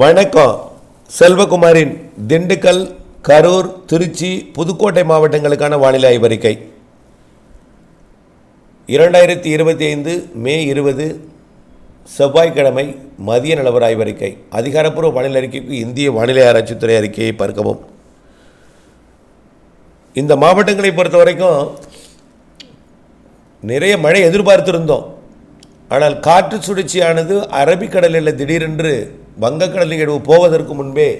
வணக்கம். செல்வகுமாரின் திண்டுக்கல் கரூர் திருச்சி புதுக்கோட்டை மாவட்டங்களுக்கான வானிலை ஆய்வறிக்கை. இரண்டாயிரத்தி இருபத்தி ஐந்து மே இருபது செவ்வாய்க்கிழமை மதிய நிலவர ஆய்வறிக்கை. அதிகாரப்பூர்வ வானிலை அறிக்கைக்கு இந்திய வானிலை ஆராய்ச்சித்துறை அறிக்கையை பார்க்கவும். இந்த மாவட்டங்களை பொறுத்த வரைக்கும் நிறைய மழை எதிர்பார்த்திருந்தோம். ஆனால் காற்று சுழற்சியானது அரபிக்கடலில் திடீரென்று வங்கக்கடல் நிகழ்வு போவதற்கு முன்பே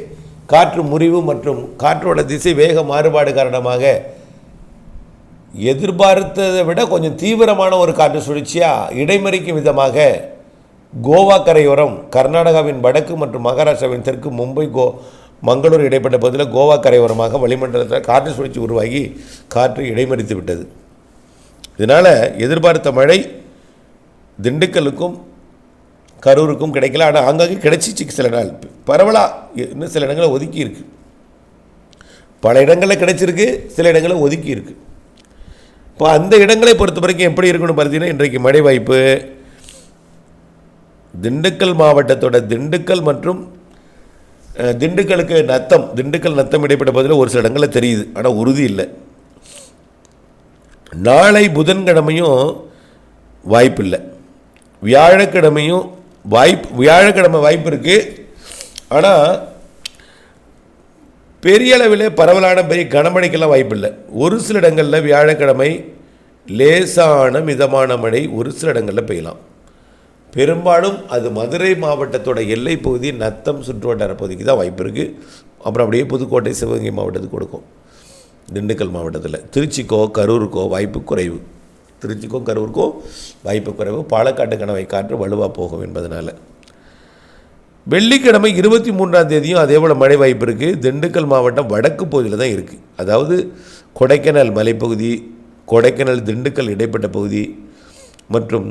காற்று முறிவு மற்றும் காற்றோட திசை வேக மாறுபாடு காரணமாக எதிர்பார்த்ததை விட கொஞ்சம் தீவிரமான ஒரு காற்று சுழற்சியாக இடைமறிக்கும் விதமாக கோவா கரையோரம் கர்நாடகாவின் வடக்கு மற்றும் மகாராஷ்டிராவின் தெற்கு மும்பை கோ மங்களூர் இடைப்பட்ட பகுதியில் கோவா கரையோரமாக வளிமண்டலத்தில் காற்று சுழற்சி உருவாகி காற்று இடைமறித்து விட்டது. இதனால் எதிர்பார்த்த மழை திண்டுக்கலுக்கும் கரூருக்கும் கிடைக்கல. ஆனால் ஆங்காங்கே கிடைச்சிச்சு சில நாள். பரவலாக இன்னும் சில இடங்களில் ஒதுக்கி இருக்கு பல இடங்களில் கிடைச்சிருக்கு சில இடங்களில் ஒதுக்கி இருக்கு இப்போ அந்த இடங்களை பொறுத்த வரைக்கும் எப்படி இருக்குன்னு பார்த்தீங்கன்னா இன்றைக்கு மழை வாய்ப்பு திண்டுக்கல் மாவட்டத்தோட திண்டுக்கல் மற்றும் திண்டுக்கலுக்கு நத்தம் திண்டுக்கல் நத்தம் இடைப்பட்ட பகுதியில் ஒரு சில இடங்களில் தெரியுது. ஆனால் உறுதி இல்லை. நாளை புதன்கிழமையும் வாய்ப்பில்லை வியாழக்கிழமையும் வாய்ப்பு வியாழக்கிழமை வாய்ப்பு இருக்குது ஆனால் பெரிய அளவில் பரவலான பெரிய கனமழைக்கெல்லாம் வாய்ப்பில்லை ஒரு சில இடங்களில் வியாழக்கிழமை லேசான மிதமான மழை ஒரு சில இடங்களில் பெய்யலாம். பெரும்பாலும் அது மதுரை மாவட்டத்தோட எல்லை பகுதி நத்தம் சுற்றுவட்டார பகுதிக்கு தான் வாய்ப்பு இருக்குது அப்புறம் அப்படியே புதுக்கோட்டை சிவகங்கை மாவட்டத்துக்கு கொடுக்கும். திண்டுக்கல் மாவட்டத்தில். திருச்சிக்கோ கரூருக்கோ வாய்ப்பு குறைவு. திருச்சிக்கோ கரூருக்கோ வாய்ப்பு குறைவு. பாலக்காட்டு கணவை காற்று வலுவாக போகும் என்பதனால். வெள்ளிக்கிழமை இருபத்தி மூன்றாம் தேதியும் அதே போல் மழை வாய்ப்பு இருக்குது திண்டுக்கல் மாவட்டம் வடக்கு பகுதியில் தான் இருக்குது அதாவது கொடைக்கானல் மலைப்பகுதி கொடைக்கானல் திண்டுக்கல் இடைப்பட்ட பகுதி மற்றும்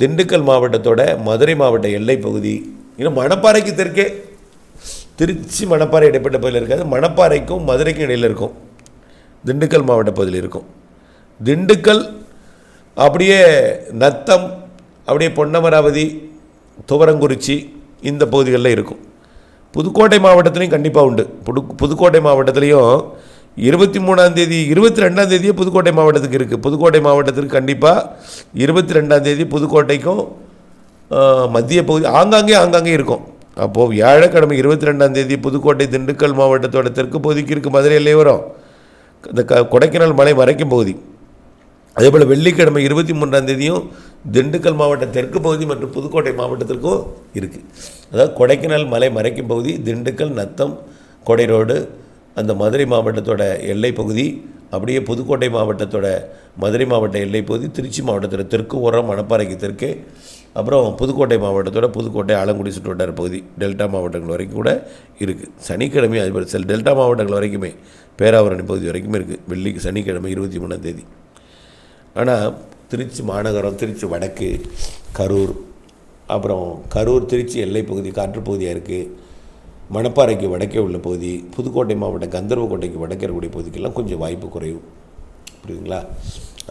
திண்டுக்கல் மாவட்டத்தோட மதுரை மாவட்ட எல்லை பகுதி. இன்னும் மணப்பாறைக்கு தெற்கே. திருச்சி மணப்பாறை இடைப்பட்ட பகுதியில் இருக்காது. மணப்பாறைக்கும் மதுரைக்கும் இடையில் இருக்கும். திண்டுக்கல் மாவட்ட பகுதியில் இருக்கும். திண்டுக்கல் அப்படியே நத்தம் அப்படியே பொன்னமராவதி துவரங்குறிச்சி இந்த பகுதிகளில் இருக்கும். புதுக்கோட்டை மாவட்டத்துலேயும் கண்டிப்பாக உண்டு. புது புதுக்கோட்டை மாவட்டத்துலேயும் இருபத்தி மூணாம் தேதி இருபத்தி ரெண்டாம் தேதியே புதுக்கோட்டை மாவட்டத்துக்கு இருக்குது புதுக்கோட்டை மாவட்டத்திற்கு கண்டிப்பாக இருபத்தி ரெண்டாம் தேதி புதுக்கோட்டைக்கும் மத்திய பகுதி ஆங்காங்கே ஆங்காங்கே இருக்கும். அப்போது வியாழக்கிழமை இருபத்தி ரெண்டாம் தேதி புதுக்கோட்டை திண்டுக்கல் மாவட்டத்தோட தெற்கு பகுதிக்கு இருக்குது மதுரை வரும். இந்த க கொடைக்கானல் மலை மறைக்கும் பகுதி. அதே போல் வெள்ளிக்கிழமை இருபத்தி மூன்றாம் தேதியும் திண்டுக்கல் மாவட்ட தெற்கு பகுதி மற்றும் புதுக்கோட்டை மாவட்டத்திற்கும் இருக்குது அதாவது கொடைக்கானல் மலை மறைக்கும் பகுதி திண்டுக்கல் நத்தம் கொடை ரோடு அந்த மதுரை மாவட்டத்தோட எல்லை பகுதி அப்படியே புதுக்கோட்டை மாவட்டத்தோட மதுரை மாவட்ட எல்லை பகுதி திருச்சி மாவட்டத்தோட தெற்கு ஓரம் மணப்பாறைக்கு தெற்கே அப்புறம் புதுக்கோட்டை மாவட்டத்தோட புதுக்கோட்டை ஆலங்குடி சுற்றுவட்டார பகுதி டெல்டா மாவட்டங்கள் வரைக்கும் கூட இருக்குது சனிக்கிழமை அதுபோல் சில டெல்டா மாவட்டங்கள் வரைக்குமே பேராவரணி பகுதி வரைக்குமே இருக்குது வெள்ளி சனிக்கிழமை இருபத்தி மூணாம் தேதி. ஆனால் திருச்சி மாநகரம் திருச்சி வடக்கு கரூர் அப்புறம் கரூர் திருச்சி எல்லை பகுதி காற்றுப்பகுதியாக இருக்குது மணப்பாறைக்கு வடக்கே உள்ள பகுதி புதுக்கோட்டை மாவட்டம் கந்தர்வக்கோட்டைக்கு வடக்கே இருக்கக்கூடிய பகுதிக்கெல்லாம் கொஞ்சம் வாய்ப்பு குறையும் புரியுதுங்களா?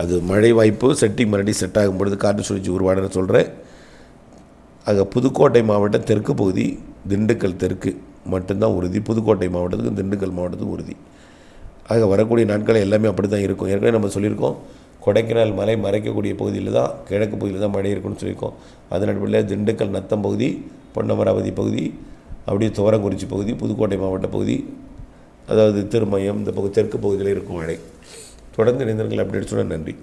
அது மழை வாய்ப்பு செட்டிங் மறுபடியும் செட் ஆகும் பொழுது காற்று சுழற்சி உருவாடுன்னு சொல்கிறேன் ஆக புதுக்கோட்டை மாவட்டம் தெற்கு பகுதி திண்டுக்கல் தெற்கு மட்டும்தான் உறுதி. புதுக்கோட்டை மாவட்டத்துக்கு திண்டுக்கல் மாவட்டத்துக்கும் உறுதி. ஆக வரக்கூடிய நாட்கள் எல்லாமே அப்படி தான் இருக்கும். ஏற்கனவே நம்ம சொல்லியிருக்கோம். கொடைக்கானல் மலை மறைக்கக்கூடிய பகுதியில் தான் கிழக்கு பகுதியில் தான் மழை இருக்குன்னு சொல்லியிருக்கோம். அதன் அடிப்படையில் திண்டுக்கல் நத்தம் பகுதி பொன்னமராவதி பகுதி அப்படியே துவரங்குறிச்சி பகுதி புதுக்கோட்டை மாவட்ட பகுதி அதாவது திருமயம் இந்த பகுதி தெற்கு பகுதியில் இருக்கும் மழை. தொடர்ந்து இணைந்தவர்கள் அப்டேட் சொன்ன நன்றி.